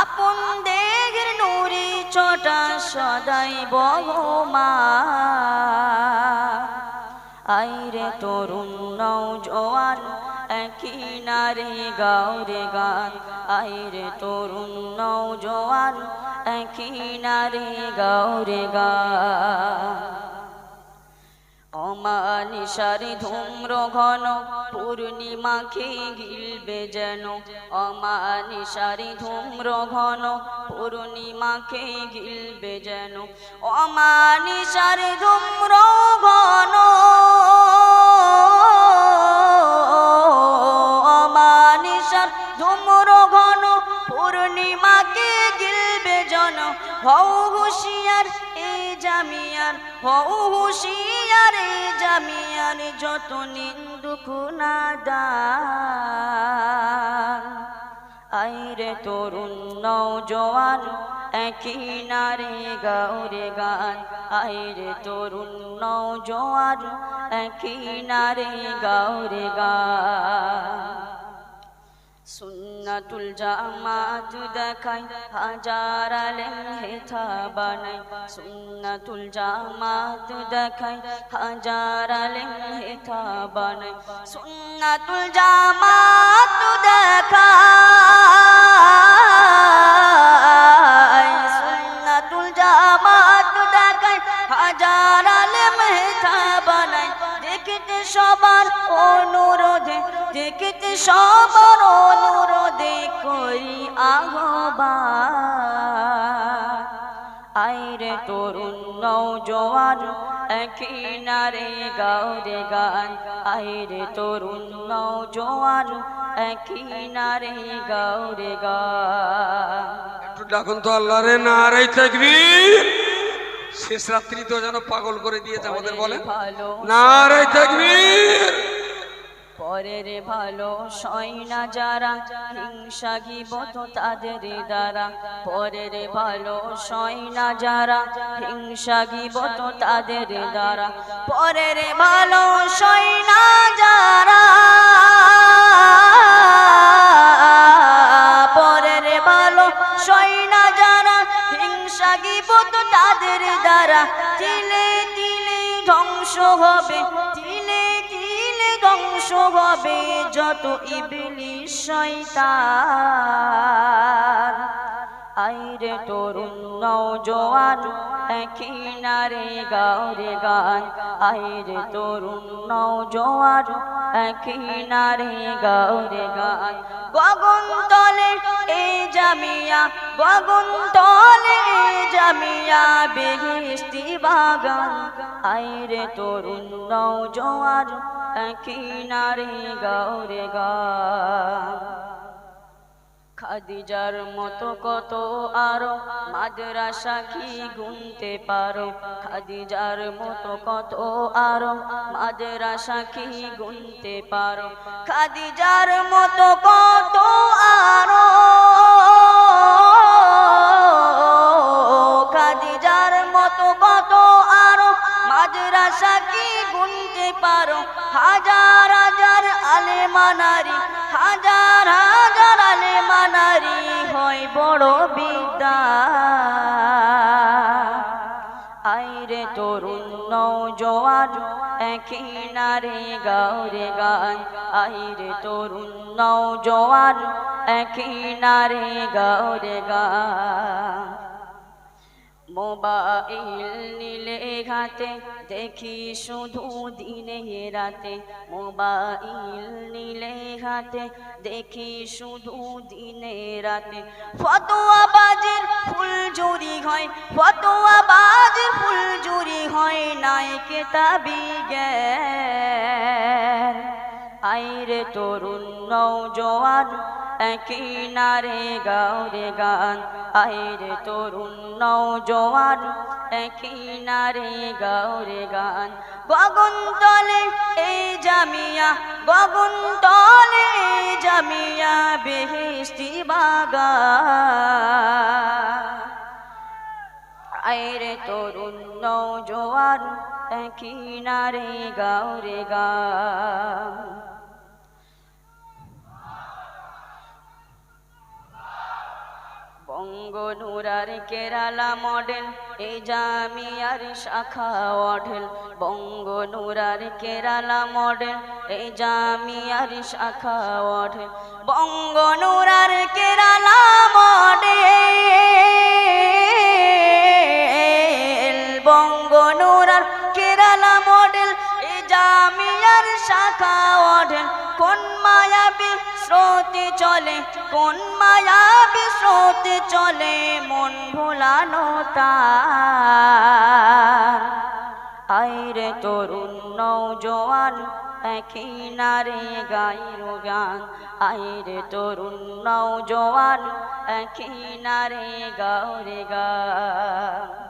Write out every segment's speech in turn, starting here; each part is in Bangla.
আপন দেহের নুরি চটা সদাই বহমা। আইরে তরুণ নৌজোয়ান একই নারে গাওরে গান। আইরে তরুণ নৌজোয়ান একই নারে গাওরে গান। অমানিসারে ধূম্র ঘন পূর্ণিমাকে গিলবে যেন। অমানিসারে ধূম্র ঘন পূর্ণিমাকে গিলবে যেন। অমানিসারে ধূম্র ঘন অমানিসার ধূম্র ঘন পূর্ণিমাকে গিলবে জন হও হুশিয়ার হুশিয়ার এ জামিয়ার যত নিন্দুক নাদান আইরে তরুণ নৌজওয়ান একই নারে গাওরে গান। আইরে তরুণ নৌজওয়ান একই নারে গাওরে গান। সুন্নাতুল জামাত দেখাই, হাজার আলেম হেথা বানাই সুন্নাতুল জামাত দেখাই, হাজার আলেম হেথা বানাই সুন্নাতুল জামাত দেখাই, সুন্নাতুল জামাত দেখাই, হাজার আলেম হেথা বানাই দেখতে সবার দেখতে সবার অনুরোধে করি আহ্বান। আইরে তরুণ নৌজওয়ান একই নারে গাওরে গান। আইরে তরুণ নৌজওয়ান একই নারে গাওরে গান। একটু ডাকুন তো আল্লাহ রে নারাই তাকবীর। শেষ রাত্রি তো যেন পাগল করে দিয়েছে আমাদের বলে ভালো নারাই তাকবীর। পরের ভালো সয় না যারা, হিংসা গিবত তাদের দ্বারা। পরের ভালো সয় না যারা, হিংসা গিবত তাদের দ্বারা। পরের ভালো সয় না যারা, পরের ভালো সয় না যারা, হিংসা গিবত তাদের দ্বারা। তিলে তিলে ধ্বংস হবে ধ্বংস হবে যত ইবলিশ শয়তান। আইরে তরুণ নৌজওয়ান একই নারে গাওরে গান। আইরে তরুণ নৌজওয়ান একই নারে গাওরে গান। গগন তলে এ জামিয়া গগন তলে জামিয়া বেহেস্তি বাগান। আইরে তরুণ নৌজওয়ান একই নারে গাওরে গান। খাদিজার মতো কত আরও মাদ্রাসা কি গুনতে পারো? খাদিজার মতো কত আরও মাদ্রাসা কি গুনতে পারো? খাদিজার মতো কত আরও খাদিজার মতো কত আরও মাদ্রাসা কি গুনতে পারো? হাজার হাজার আলেমানারি বড় বিদা আইরে তরুণ নৌজওয়ান একই নারে গাওরে গান। আইরে তরুণ নৌজওয়ান একই নারে গাওরে গান। মোবাইল নিলে ঘাতে দেখি শুধু দিনে রাতে। মোবাইল নিলে ঘাতে দেখি শুধু দিনে রাতে। ফতোয়া বাজের ফুল জুরি হয়, ফতোয়া বাজের ফুল জুরি হয়, নাই কেতাবি জ্ঞান। আইরে তরুণ নৌজওয়ান একই নারে গাওরে গান, আইরে তরুণ নৌজওয়ান একই নারে গাওরে গান। গগন তলে এই জামিয়া গগন তলে জামিয়া বেহেস্তি বাগান। আইরে তরুণ নৌজওয়ান একই নারে গাওরে গান। বঙ্গনুরার কেরালা মডেল, এই জামিয়ার শাখা অঢেল। বঙ্গনুরার কেরালা মডেল, এই জামিয়ার শাখা অঢেল। বঙ্গনুরার কেরালা মডেল, বঙ্গনুরার কেরালা মডেল, এই জামিয়ার শাখা অঢেল। কোন মায়াবী স্রোতে চলে, কোন মায়া স্রোতে চলে, মন ভোলানো তার। আইরে তরুণ নৌজওয়ান একই নারে গাইর গান। আইরে তরুণ নৌজওয়ান একই নারে গাওরে গান।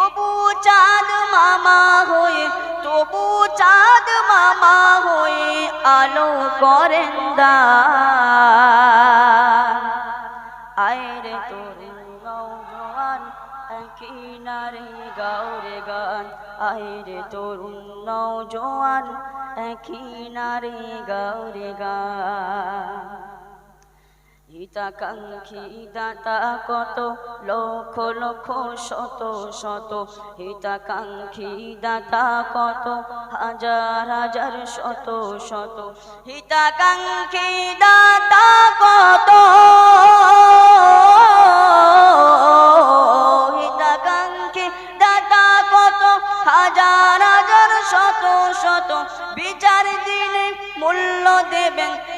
তবু চাঁদ মামা হয়ে, তবু চাঁদ মামা হয়ে আলো করেন দান আয়রে তরুণ নৌজওয়ান কিনারে গাওরে গান। আয়রে তরুণ নৌজওয়ান কিনারে গাওরে গান। হিতাকাঙ্ক্ষী দাতা কত? লক্ষ লক্ষ, শত শত। হিতাকাঙ্ক্ষী দাতা কত? হাজার হাজার, শত শত। হিতাকাঙ্ক্ষী দাতা কত? দাতা কত? হাজার হাজার, শত শত। বিচার দিনে মূল্য দেবেন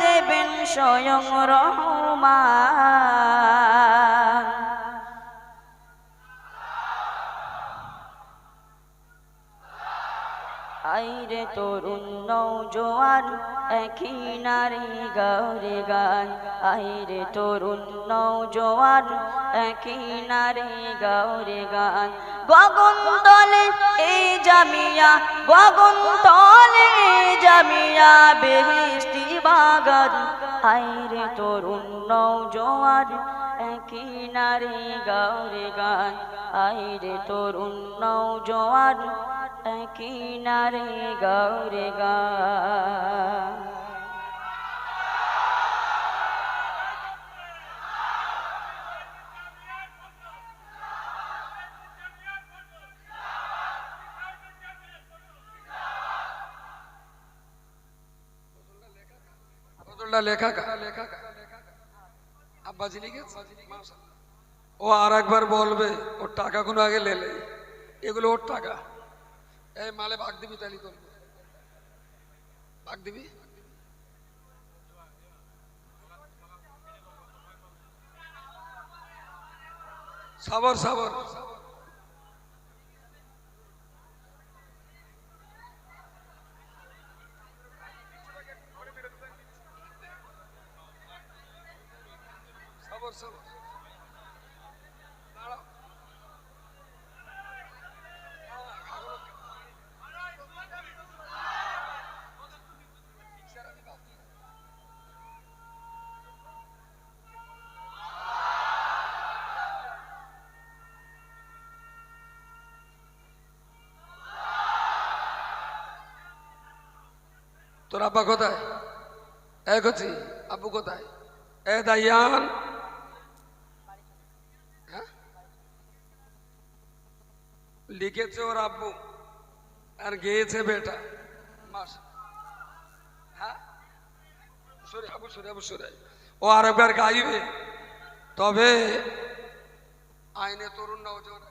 দেবেন স্বয়ং রহমান। আইরে তরুণ নৌজোয়ান একই নারী গৌরে গান। আইরে তরুণ নৌজোয়ান একই নারী গৌরে গান। গগন তলে এই জামিয়া, গগন তলে জামিয়া বেহিস্তি বাগান। আইরে তরুণ নৌজোয়ান একই নারী গৌরে গান। আইরে তরুণ নৌজোয়ান একই গৌরে গাউরে বদলটা লেখা কা লেখা আব্বাজি লিখেছে। ও আর একবার বলবে, ওর টাকা কোনো আগে লেলে এগুলো ওর টাকা। এই মালে ভাগ দিবি তালি তোর। ভাগ দিবি? সাবর সাবর। তোর আব্বা কোথায়? এ কচি, আব্বু কোথায়? এ দাইয়ান। হ্যাঁ? লিখেছে ওর আব্বু। আর গেয়েছে বেটা। মাস। হ্যাঁ? সরে আবু, সরে ও আর একবার গাইবে। তবে আইনে তরুণ নওজোয়ান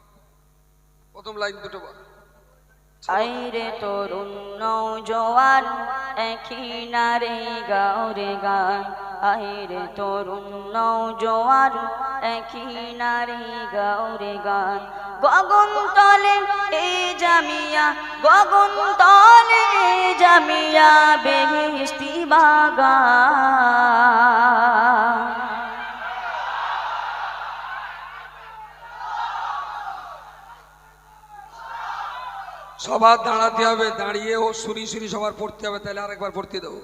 প্রথম লাইন দুটো বল। আইরে তরুণ নৌ নৌজওয়ান একই নারে গাওরে গান, আহিরে তরুণ নৌ একই নারে গাওরে গান, গগন তলে এ জামিয়া, গগন তলে জামিয়া বেহিস্তি বাগান। সবার দাঁড়াতে হবে, দাঁড়িয়ে ও সুরি সুরি সবার পড়তে হবে, তাহলে আরেকবার পড়তে দেবো।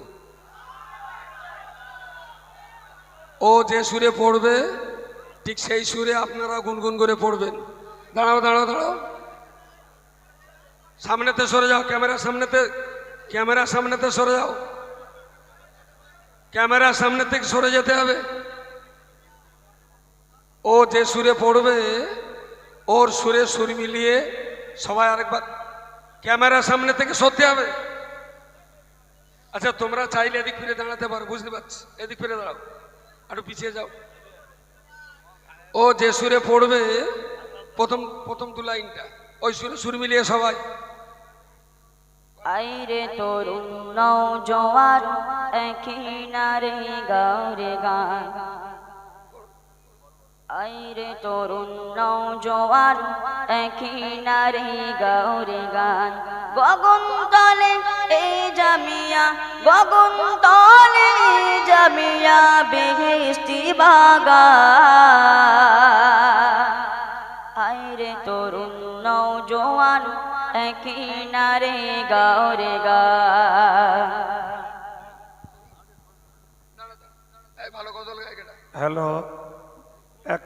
ও যে সুরে পড়বে, ঠিক সেই সুরে আপনারা গুনগুন করে পড়বেন। দাঁড়াও দাঁড়াও দাঁড়াও। সামনেতে সরে যাও, ক্যামেরার সামনেতে ক্যামেরার সামনেতে সরে যাও। ক্যামেরার সামনে থেকে সরে যেতে হবে। ও যে সুরে পড়বে, ওর সুরে সুর মিলিয়ে সবাই আরেকবার ক্যামেরার সামনে থেকে সরতে হবে। আচ্ছা তোমরা চাইলে এদিক ফিরে দাঁড়াতে পারো, বুঝতে পারছি। এদিক ফিরে দাঁড়াও একটু পিছিয়ে যাও। ও যে সুরে পড়বে, প্রথম প্রথম দু লাইনটা, ওই সুরে সুর মিলিয়ে সবাই। আইরে তরুণ নৌজোয়ান একই নারে গাওরে গান। আইরে তরুণ নৌজোয়ান একই নারে গাওরে গান। গগন তলে এই জামিয়া গগন তলে জামিয়া বেহেস্তি বাগা আইরে তরুণ নৌজোয়ান একই নারে গাওরে গা এই ভালো গজল গায়ক এটা হ্যালো। এক,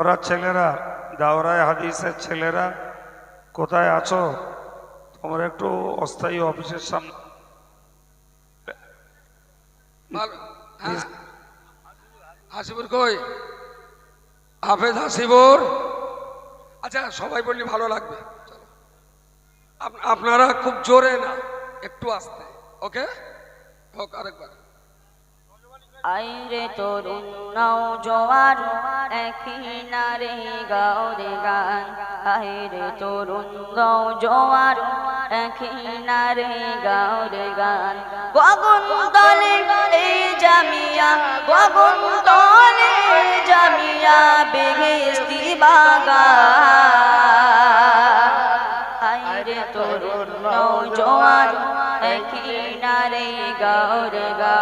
ওরা ছেলেরা, দাওরায় হাদিসের ছেলেরা, কোথায় আছো? তোমরা একটু অস্থায়ী অফিসের সামনে। হ্যাঁ। হাসিবুর কই? হাফেজ হাসিবুর? আচ্ছা সবাই বললে ভালো লাগবে। আপনারা খুব জোরে না, একটু আস্তে, ওকে? হোক, আরেকবার। আইরে তরুণ নৌজোয়ান একই নারে গাওরে গান। আইরে তরুণ নৌজোয়ান একই নারে গাওরে গান। গগন তলে এই জামিয়া, গগন তলে জামিয়া বেহেস্তি বাগা। আইরে তরুণ নৌজোয়ান একই নারে গাওরে গা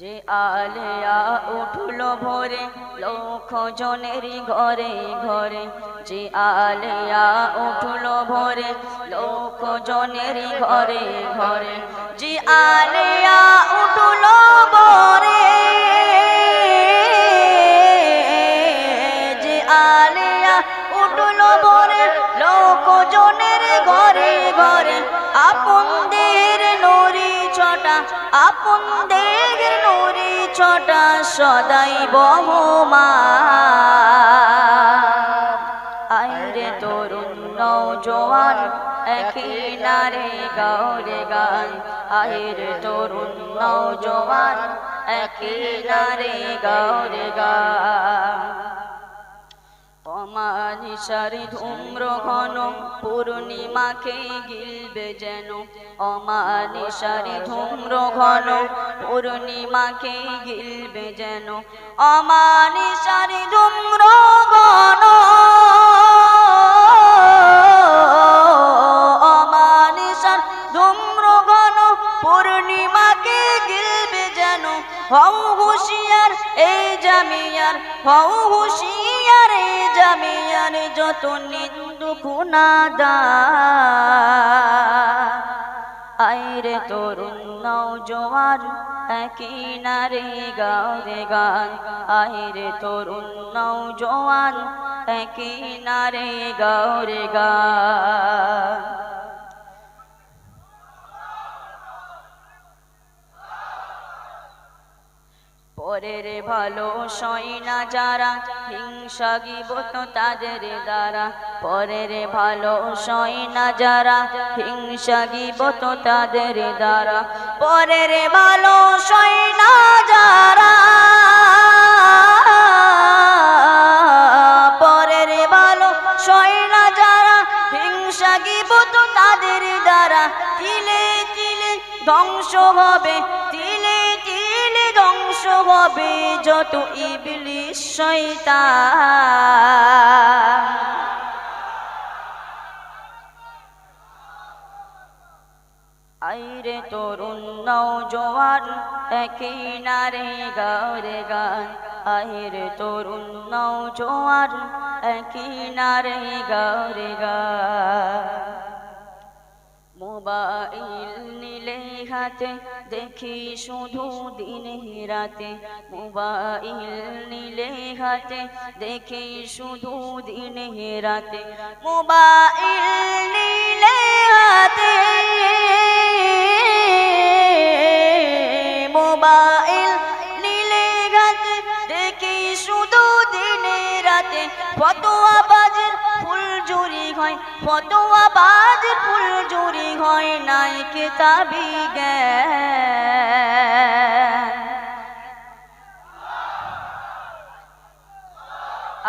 যে আলেয়া উঠল ভোরে লক্ষ জনের ঘরে ঘরে। যে আলেয়া উঠল ভোরে লক্ষ জনের ঘরে ঘরে। যে আলেয়া উঠল ভোরে, যে আলেয়া উঠল ভোরে লোক জনের ঘরে। ঘরে আপনদের নরি ছটা আপনদের নরি ছটা সদাই বহমা আইরে তরুণ নৌজোয়ান একই নারে গাউরে গান। আইরে তরুণ নৌজোয়ান একই নারে গাওরে গান। অমানিসারি ধূম্র ঘন, পূর্ণিমাকে গিলবে যেন। অমানিসারি ধূম্র ঘন, পূর্ণিমাকে গিলবে যেন। অমানিসারি ধূম্র ঘন ধূম্র ঘন, পূর্ণিমাকে গিলবে যেন। হও হুশিয়ার, এই জামিয়ার, হও যত নিন্দু কুনাদা আইরে তরুণ নৌজোয়ার একই নারে গাওরে গান। আইরে তরুণ নৌজোয়ান একই নারে গাওরে গান। পরের ভালো সই না যারা, হিংসা গিবত তাদের দ্বারা। পরের ভালো সই না যারা, হিংসা গিবত তাদের দ্বারা। পরের ভালো সই না যারা, পরের ভালো সই না যারা, হিংসা গিবত তাদের দ্বারা। তিলে তিলে ধ্বংস হবে হবে যত ইবলিশ শয়তান। আইরে তরুণ নৌজোয়ান একই নারে গাওরে গান। আহির তরুণ নৌজোয়ার একই নারে গারে গা মোবাইল হাতে দেখি শুধু দিনে রাতে, মোবাইল নিলে হাতে দেখি শুধু দিনে রাতে, মোবাইল নিলে হাতে মোবাইল নীলে গাছে দেখি শুধু দিন রাতে হয় ফতোয়া বাজের ফুল জুরি হয় নাই কেতাবি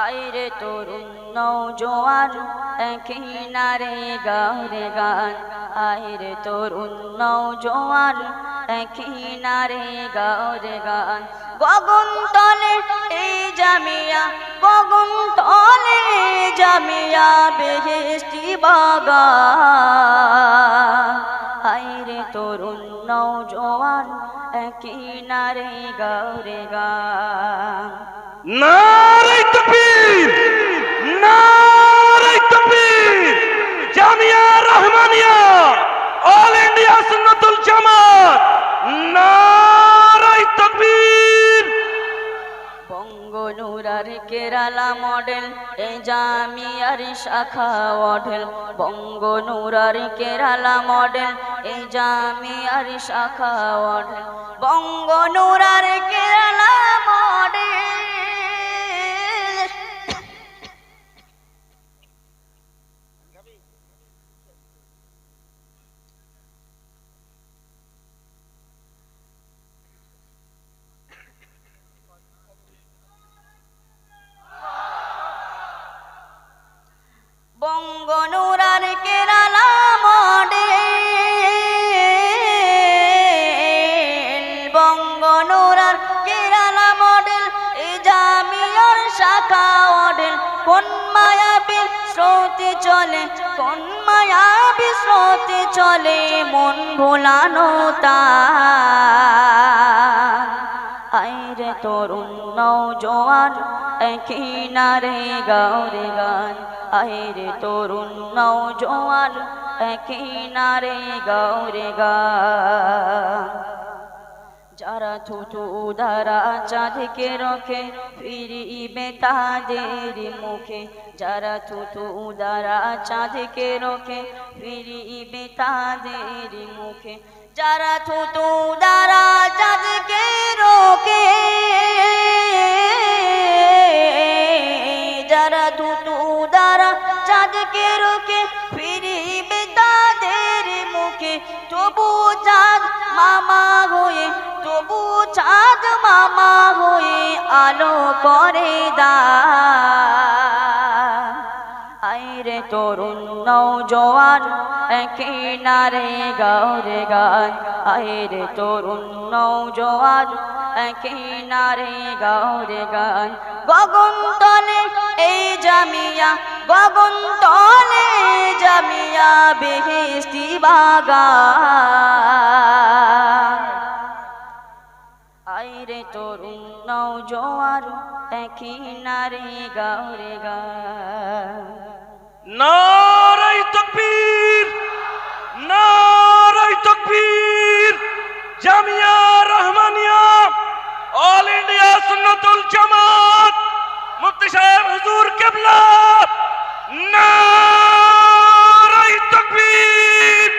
আইরে তরুণ নৌজোয়ান একই নারে গান। আইরে তরুণ একই নারে গান। গগন তলে এই জামিয়া, গগন তলে জামিয়া বেহেস্টি বাগান আইরে তরুণ একই নারে গারে নারাই তকবীর নারাই তকবীর, জামিয়া রহমানিয়া, অল ইন্ডিয়া সুন্নাতুল জামাত নারাই বঙ্গনুরার কেরালা মডেল এ জামিয়ার শাখা মডেল বঙ্গনুরার কেরালা মডেল এ জামিয়ার শাখা মডেল বঙ্গনুরার কেরালা মডেল। কোন মায়াবী স্রোতে চলে? কোন মায়াবী স্রোতে চলে? মন ভোলানো তা। আইরে তরুণ নৌজোয়ান একই নারে গাওরে গান। আইরে তরুণ নৌজোয়ান একই নারে গাওরে গান। যারা থুতু দ্বারা চাঁদকে রখে, ফিরিবে তাদের মুখে। যারা থুতু দ্বারা চাঁদকে রখে, ফিরিবে তাদের মুখে। যারা থুতু দ্বারা চাঁদকে মামা হয়ে আলো করে দা। আইরে তরুণ নৌজোয়ান একই নারে গাওরে গান আইরে তরুণ নৌজোয়ান একই নারে গাওরে গান গগন তলে এই জামিয়া গগন তলে জামিয়া বেহেস্তি বাগান তরুণ নৌজোয়ার একই নারে গাওরে গান নারাই তকবীর নারাই তকবীর জামিয়া রহমানিয়া অল ইন্ডিয়া সুন্নাতুল জামাত মুফতি সাহেব হুজুর কেবলা। নারাই তকবীর।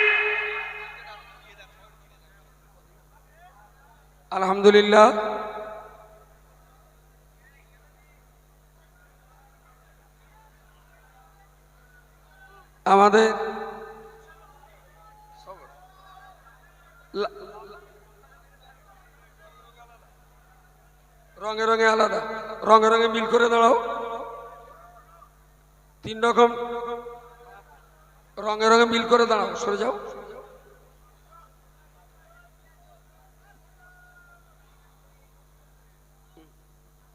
আলহামদুলিল্লাহ। আমাদের রঙে রঙে আলাদা, রঙে রঙে মিল করে দাঁড়াও। তিন রকম রঙে রঙে মিল করে দাঁড়াও, সরে যাও।